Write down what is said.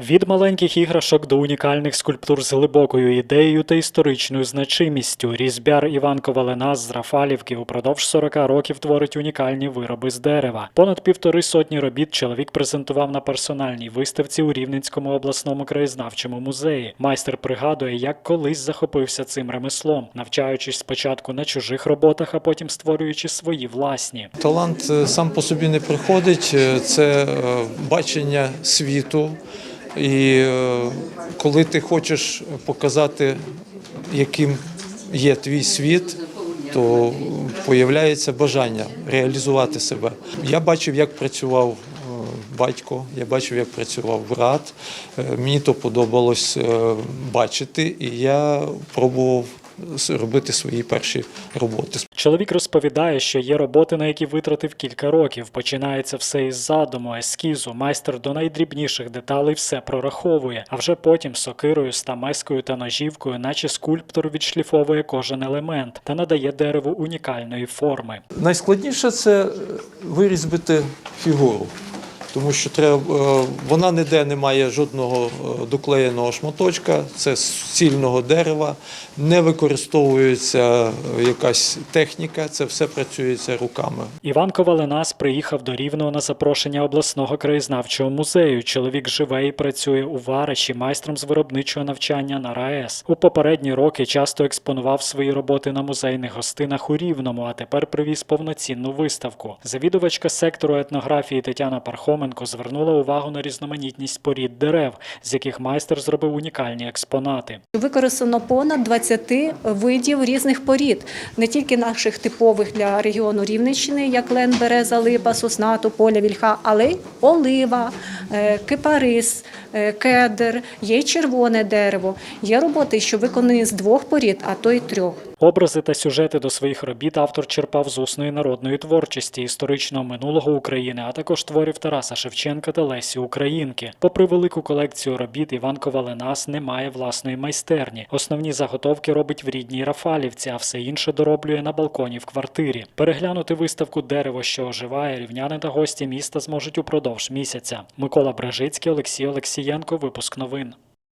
Від маленьких іграшок до унікальних скульптур з глибокою ідеєю та історичною значимістю різьбяр Іван Коваленас з Рафалівки упродовж 40 років творить унікальні вироби з дерева. Понад півтори сотні робіт чоловік презентував на персональній виставці у Рівненському обласному краєзнавчому музеї. Майстер пригадує, як колись захопився цим ремеслом, навчаючись спочатку на чужих роботах, а потім створюючи свої власні. Талант е, сам по собі не приходить, е, це е, бачення світу. І е, коли ти хочеш показати, яким є твій світ, то появляється бажання реалізувати себе. Я бачив, як працював е, батько, я бачив, як працював брат. Е, Мені то подобалось бачити, і я пробував робити свої перші роботи. Чоловік розповідає, що є роботи, на які витратив кілька років. Починається все із задуму, ескізу. Майстер до найдрібніших деталей все прораховує, а вже потім сокирою, стамескою та ножівкою, наче скульптор відшліфовує кожен елемент та надає дереву унікальної форми. Найскладніше це вирізбити фігуру, тому що треба, е, вона ніде не має жодного е, доклеєного шматочка, це з цільного дерева, не використовується е, якась техніка, це все працюється руками. Іван Коваленас приїхав до Рівного на запрошення обласного краєзнавчого музею. Чоловік живе і працює у Вариші, майстром з виробничого навчання на РаЕС. У попередні роки часто експонував свої роботи на музейних гостинах у Рівному, а тепер привіз повноцінну виставку. Завідувачка сектору етнографії Тетяна Пархоменко звернула увагу на різноманітність порід дерев, з яких майстер зробив унікальні експонати. Використано понад 20 видів різних порід, не тільки наших типових для регіону Рівненщини, як лен, береза, липа, сосна, тополя, вільха, але й олива, е, кипарис, кедр, є червоне дерево. Є роботи, що виконані з двох порід, а то й трьох. Образи та сюжети до своїх робіт автор черпав з усної народної творчості, історичного минулого України, а також творів Тараса Шевченка та Лесі Українки. Попри велику колекцію робіт, Іван Коваленас не має власної майстерні. Основні заготовки робить в рідній Рафалівці, а все інше дороблює на балконі в квартирі. Переглянути виставку Дерево, що оживає, рівняни та гості міста зможуть упродовж місяця. Микола Брежицький, Олексій Олексієнко. Випуск новин.